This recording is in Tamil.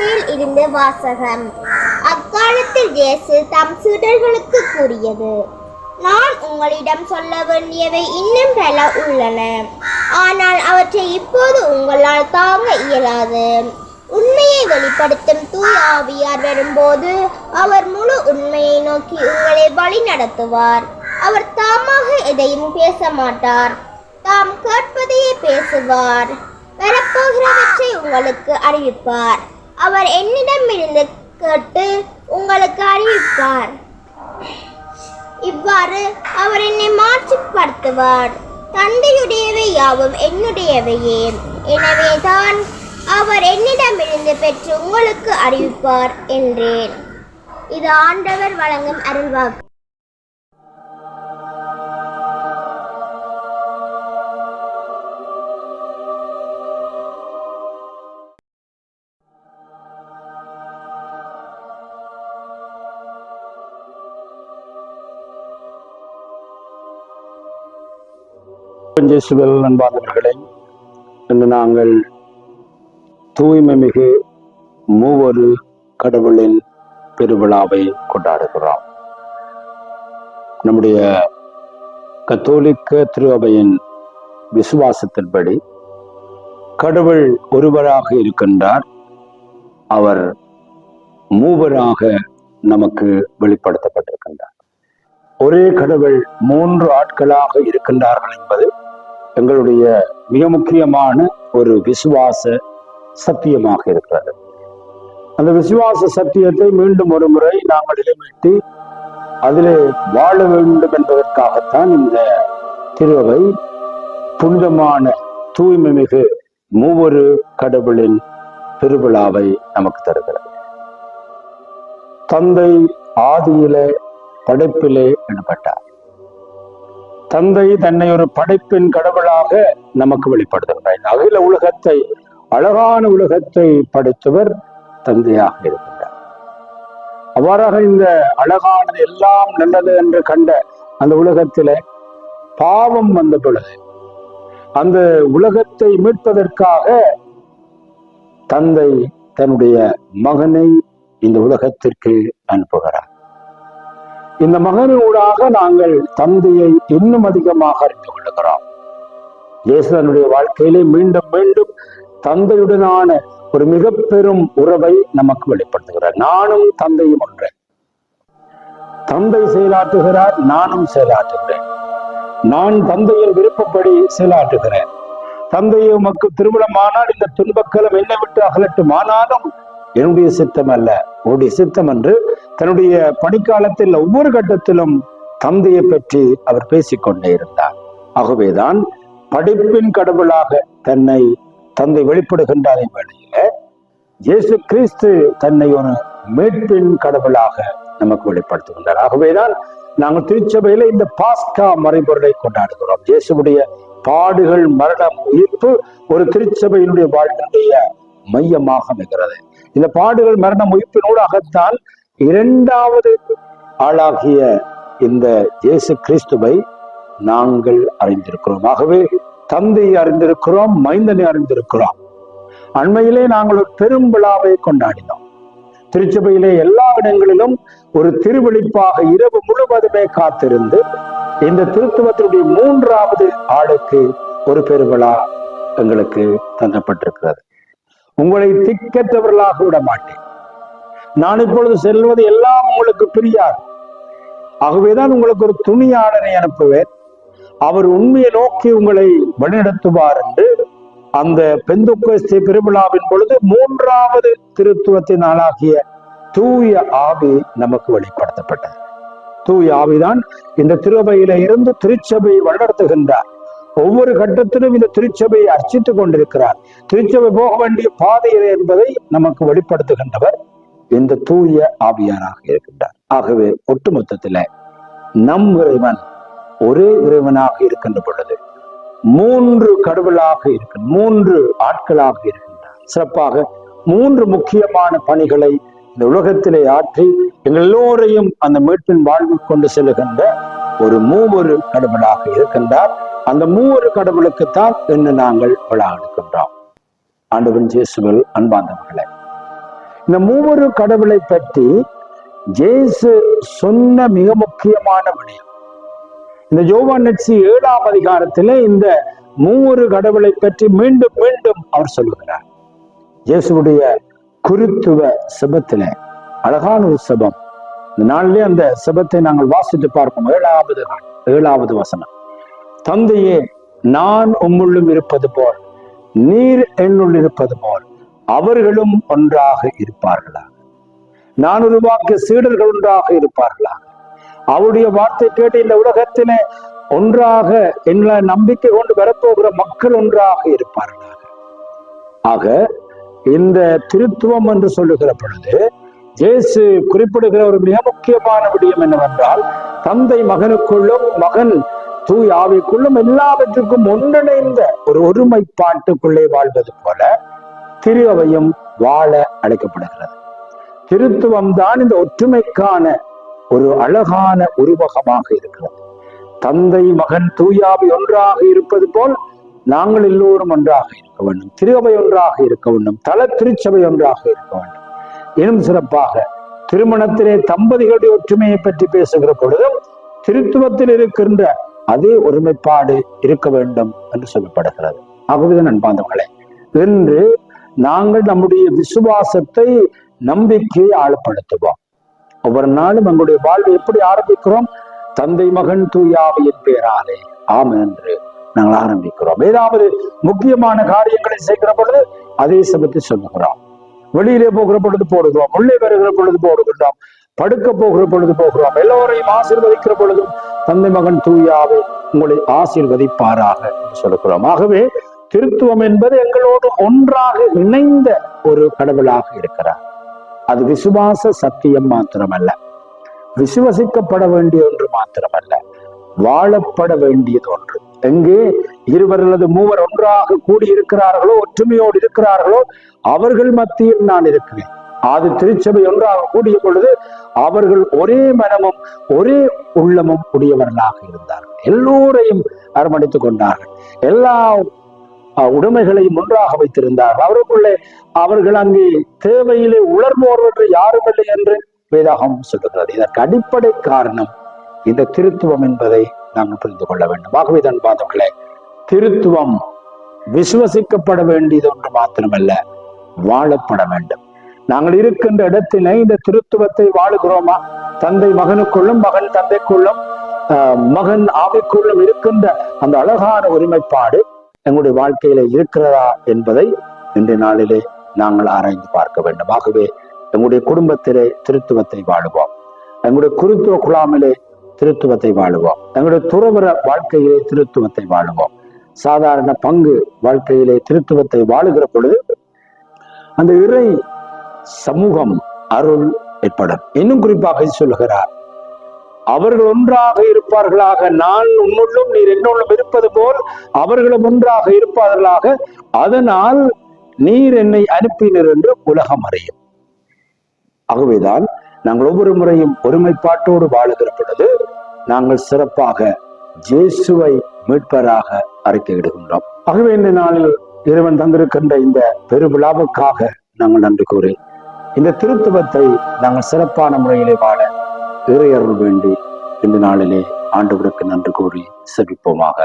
எழுதிய இருந்து வாசகம். அக்காலத்தில் இயேசு தம் சீடர்களுக்கு கூறியது நான் உங்களிடம் சொல்ல வேண்டியவை இன்னும் பல உள்ளன. ஆனால் அவற்றை இப்போது உங்களால் தாங்க இயலாது. உண்மையை வெளிப்படுத்தும் தூய் ஆவியார் வரும்போது அவர் முழு உண்மையை நோக்கி உங்களை வழி நடத்துவார். அவர் தாமாக எதையும் பேச மாட்டார் தாம் கேட்பதையே பேசுவார். வரப்போகிறவற்றை உங்களுக்கு அறிவிப்பார். அவர் என்னிடமிருந்து கேட்டு உங்களுக்கு அறிவிப்பார். இவ்வாறு அவர் என்னை மாற்றிப்படுத்துவார். தந்தையுடையவை யாவும் என்னுடையவையே. எனவேதான் அவர் என்னிடமிருந்து பெற்று உங்களுக்கு அறிவிப்பார் என்றேன். இது ஆண்டவர் வழங்கும் அருள்வாக்கு. இயேசுவில் அன்பானவர்களே இன்று நாங்கள் தூய்மை மிகு மூவொரு கடவுளின் பெருவிழாவை கொண்டாடுகிறோம். நம்முடைய கத்தோலிக்க திருவபையின் விசுவாசத்தின்படி கடவுள் ஒருவராக இருக்கின்றார். அவர் மூவராக நமக்கு வெளிப்படுத்தப்பட்டிருக்கின்றார். ஒரே கடவுள் மூன்று ஆட்களாக இருக்கின்றார்கள் என்பது எங்களுடைய மிக முக்கியமான ஒரு விசுவாச சத்தியமாக இருக்கிறது. அந்த விசுவாச சத்தியத்தை மீண்டும் ஒரு முறை நாங்கள் நிலைமிட்டு அதிலே வாழ வேண்டும் என்பதற்காகத்தான் இந்த திருவை புனிதமான தூய்மை மிகு மூவொரு கடவுளின் பெருவிழாவை நமக்கு தருகிறது. தந்தை ஆதியிலே படைப்பிலே ஈடுபட்டார். தந்தை தன்னை ஒரு படைப்பின் கடவுளாக நமக்கு வெளிப்படுத்துகிறார். அகில உலகத்தை அழகான உலகத்தை படைத்தவர் தந்தையாக இருக்கின்றார். அவ்வாறாக இந்த அழகானது எல்லாம் நல்லது என்று கண்ட அந்த உலகத்திலே பாவம் வந்த பொழுது அந்த உலகத்தை மீட்பதற்காக தந்தை தன்னுடைய மகனை இந்த உலகத்திற்கு அனுப்புகிறார். இந்த மகனூடாக நாங்கள் தந்தையை இன்னும் அதிகமாக அறிந்து கொள்ளுகிறோம். இயேசுதனுடைய வாழ்க்கையிலே மீண்டும் மீண்டும் தந்தையுடனான ஒரு மிக பெரும் உறவை நமக்கு வெளிப்படுத்துகிறார். நானும் தந்தையும் ஒன்றேன் தந்தை செயலாற்றுகிறார் நானும் செயலாற்றுகிறேன். நான் தந்தையின் விருப்பப்படி செயலாற்றுகிறேன். தந்தையை உமக்கு திருமணமானால் இந்த துன்பக்கலம் என்னை விட்டு அகலட்டும். ஆனாலும் என்னுடைய சித்தம் அல்ல உன்னுடைய சித்தம் என்று தன்னுடைய பணிக்காலத்தில் ஒவ்வொரு கட்டத்திலும் தந்தையை பற்றி அவர் பேசிக்கொண்டே இருந்தார். ஆகவேதான் படிப்பின் கடவுளாக தன்னை தந்தை வெளிப்படுகின்ற அதே வேளையில இயேசு கிறிஸ்து தன்னை ஒரு மீட்பின் கடவுளாக நமக்கு வெளிப்படுத்துகின்றார் ஆகவேதான் நாங்கள் திருச்சபையில இந்த பாஸ்கா மறைபொருளை கொண்டாடுகிறோம். இயேசுடைய பாடுகள் மரணம் உயிர்ப்பு ஒரு திருச்சபையினுடைய வாழ்க்கைய மையமாக அமைகிறது. இந்த பாடுகள் மரணம் உயிர்ப்பினூடாகத்தான் இரண்டாவது ஆளாகிய இந்த இயேசு கிறிஸ்துவை நாங்கள் அறிந்திருக்கிறோம். ஆகவே தந்தையை அறிந்திருக்கிறோம் மைந்தனை அறிந்திருக்கிறோம். அண்மையிலே நாங்கள் ஒரு பெரும் விழாவை கொண்டாடினோம். திருச்சபையிலே எல்லா இடங்களிலும் ஒரு திருவெளிப்பாக இரவு முழுவதுமே காத்திருந்து இந்த திருத்துவத்தினுடைய மூன்றாவது ஆளுக்கு ஒரு பெருவிழா எங்களுக்கு தந்தப்பட்டிருக்கிறது. உங்களை திக்கற்றவர்களாக விட மாட்டேன் நான் இப்பொழுது செல்வது எல்லாம் உங்களுக்கு பிரியாது. ஆகவேதான் உங்களுக்கு ஒரு துணியாளரை அனுப்புவேன். அவர் உண்மையை நோக்கி உங்களை வழிநடத்துவார் என்று அந்த பெந்துக்கஸ்தி பெருவிழாவின் பொழுது மூன்றாவது திருத்துவத்தின் நாளாகிய தூய ஆவி நமக்கு வெளிப்படுத்தப்பட்டது. தூய ஆவிதான் இந்த திருவையில இருந்து திருச்சபையை வழிநடத்துகின்றார். ஒவ்வொரு கட்டத்திலும் இந்த திருச்சபையை அர்ச்சித்துக் கொண்டிருக்கிறார். திருச்சபை போக வேண்டிய பாதையில் என்பதை நமக்கு வெளிப்படுத்துகின்றவர். இந்த தூய ஆவியாராக இருக்கின்றார். ஆகவே ஒட்டுமொத்தத்தில நம் இறைவன் ஒரே இறைவனாக இருக்கின்ற பொழுது மூன்று கடவுளாக இருக்க மூன்று ஆட்களாக இருக்கின்றார். சிறப்பாக மூன்று முக்கியமான பணிகளை இந்த உலகத்திலே ஆற்றி எல்லோரையும் அந்த மீட்பின் வாழ்வு கொண்டு செல்லுகின்ற ஒரு மூவொரு கடவுளாக இருக்கின்றார். அந்த மூவொரு கடவுளுக்குத்தான் இன்று நாங்கள் விழா எடுக்கின்றோம் ஆண்டவன் இயேசுவில் அன்பாந்தவர்களை இந்த மூவரு கடவுளை பற்றி ஜேசு சொன்ன மிக முக்கியமான விடயம். இந்த ஜோவான் நட்சி ஏழாம் அதிகாரத்திலே இந்த மூவரு கடவுளை பற்றி மீண்டும் மீண்டும் அவர் சொல்லுகிறார். இயேசுடைய குருத்துவ செபத்துல அழகான ஒரு செபம். இந்த நாளிலே அந்த செபத்தை நாங்கள் வாசித்து பார்ப்போம். ஏழாவது ஏழாவது வசனம். தந்தையே நான் உம்முள்ளும் இருப்பது போல் நீர் என்னுள் இருப்பது போல் அவர்களும் ஒன்றாக இருப்பார்களா? நான் உருவாக்கிய சீடர்கள் ஒன்றாக இருப்பார்களா? அவருடைய வார்த்தை கேட்டு இந்த உலகத்திலே ஒன்றாக எங்களை நம்பிக்கை கொண்டு வரப்போகிற மக்கள் ஒன்றாக இருப்பார்களாக ஆக இந்த திருத்துவம் என்று சொல்லுகிற பொழுது இயேசு குறிப்பிடுகிற ஒரு மிக முக்கியமான விடயம் என்னவென்றால் தந்தை மகனுக்குள்ளும் மகன் தூய் ஆவிக்குள்ளும் எல்லாவற்றுக்கும் ஒன்றிணைந்த ஒரு ஒருமைப்பாட்டுக்குள்ளே வாழ்வது போல திரு அவையும் வாழ அழைக்கப்படுகிறது. திருத்துவம் தான் இந்த ஒற்றுமைக்கான ஒரு அழகான உருவகமாக இருக்கிறது. தந்தை மகன் தூயாவை ஒன்றாக இருப்பது போல் நாங்கள் எல்லோரும் ஒன்றாக இருக்க வேண்டும். திருவை ஒன்றாக இருக்க வேண்டும். தல திருச்சபை ஒன்றாக இருக்க வேண்டும். இன்னும் சிறப்பாக திருமணத்திலே தம்பதிகளுடைய ஒற்றுமையை பற்றி பேசுகிற பொழுதும் திருத்துவத்தில் இருக்கின்ற அதே ஒருமைப்பாடு இருக்க வேண்டும் என்று சொல்லப்படுகிறது. ஆகவே நண்பாந்தவர்களே இன்று நாங்கள் நம்முடைய விசுவாசத்தை நம்பிக்கையை ஆழப்படுத்துவோம். ஒவ்வொரு நாளும் எங்களுடைய வாழ்வை எப்படி ஆரம்பிக்கிறோம்? தந்தை மகன் தூயாவையின் பேராலே. ஆம் என்று நாங்கள் ஆரம்பிக்கிறோம். ஏதாவது முக்கியமான காரியங்களை செய்கிற பொழுது அதே சபத்தை சொல்லுகிறோம். வெளியிலே போகிற பொழுது போடுகிறோம். உள்ளே வருகிற பொழுது போடுகின்றோம் படுக்க போகிற பொழுது போகிறோம் எல்லோரையும் ஆசீர்வதிக்கிற பொழுதும் தந்தை மகன் தூயாவை உங்களை ஆசீர்வதிப்பாராக என்று சொல்லுகிறோம். ஆகவே திருத்துவம் என்பது எங்களோடு ஒன்றாக இணைந்த ஒரு கடவுளாக இருக்கிறார். அது விசுவாச சத்தியம் மாத்திரமல்ல. விசுவசிக்கப்பட வேண்டிய ஒன்று மாத்திரமல்ல. வாழப்பட வேண்டியது ஒன்று. எங்கே இருவர் அல்லது மூவர் ஒன்றாக கூடியிருக்கிறார்களோ ஒற்றுமையோடு இருக்கிறார்களோ அவர்கள் மத்தியில் நான் இருக்கிறேன். அது திருச்சபை ஒன்றாக கூடிய பொழுது அவர்கள் ஒரே மனமும் ஒரே உள்ளமும் உடையவர்களாக இருந்தார்கள். எல்லோரையும் அரவணைத்துக் கொண்டார்கள். எல்லா உடைமைகளையும் ஒன்றாக வைத்திருந்தார். அவருக்குள்ளே அவர்கள் அங்கே தேவையிலே உணர்வோர்வற்று யாரும் இல்லை என்று வேதாகம் சொல்லுகிறது. இதற்கு அடிப்படை காரணம் இந்த திருத்துவம் என்பதை நாங்கள் புரிந்து கொள்ள வேண்டும். ஆகவே தான் பார்த்தவர்களே திருத்துவம் விசுவசிக்கப்பட வேண்டியது ஒன்று மாத்திரமல்ல வாழப்பட வேண்டும். நாங்கள் இருக்கின்ற இடத்திலே இந்த திருத்துவத்தை வாழுகிறோமா? தந்தை மகனுக்குள்ளும் மகன் தந்தைக்குள்ளும் மகன் ஆவிக்குள்ளும் இருக்கின்ற அந்த அழகான ஒருமைப்பாடு எங்களுடைய வாழ்க்கையில இருக்கிறதா என்பதை இன்றைய நாளிலே நாங்கள் ஆராய்ந்து பார்க்க வேண்டும். ஆகவே எங்களுடைய குடும்பத்திலே திருத்துவத்தை வாழுவோம். எங்களுடைய குறித்துவ குழாமிலே திருத்துவத்தை வாழுவோம். எங்களுடைய துறவர வாழ்க்கையிலே திருத்துவத்தை வாழுவோம். சாதாரண பங்கு வாழ்க்கையிலே திருத்துவத்தை வாழுகிற பொழுது அந்த இறை சமூகம் அருள் ஏற்படும். இன்னும் குறிப்பாக சொல்லுகிறார். அவர்கள் ஒன்றாக இருப்பார்களாக. நான் உன்னுள்ளும் நீர் என்னுள்ளும் இருப்பது போல் அவர்களும் ஒன்றாக இருப்பார்களாக. அதனால் நீர் என்னை அனுப்பினர் என்று உலகம் அறியும். ஆகவேதான் நாங்கள் ஒவ்வொரு முறையும் ஒருமைப்பாட்டோடு வாழுகிற பொழுது நாங்கள் சிறப்பாக ஜேசுவை மீட்பராக அறிக்கையிடுகின்றோம். ஆகவே இந்த நாளில் இறைவன் தந்திருக்கின்ற இந்த பெருவிழாவுக்காக நாங்கள் நன்றி கூறி இந்த திருத்துவத்தை நாங்கள் சிறப்பான முறையிலே வாழ இறையருள் வேண்டி இந்த நாளிலே ஆண்டவருக்கு நன்றி கூறி செபிப்போமாக.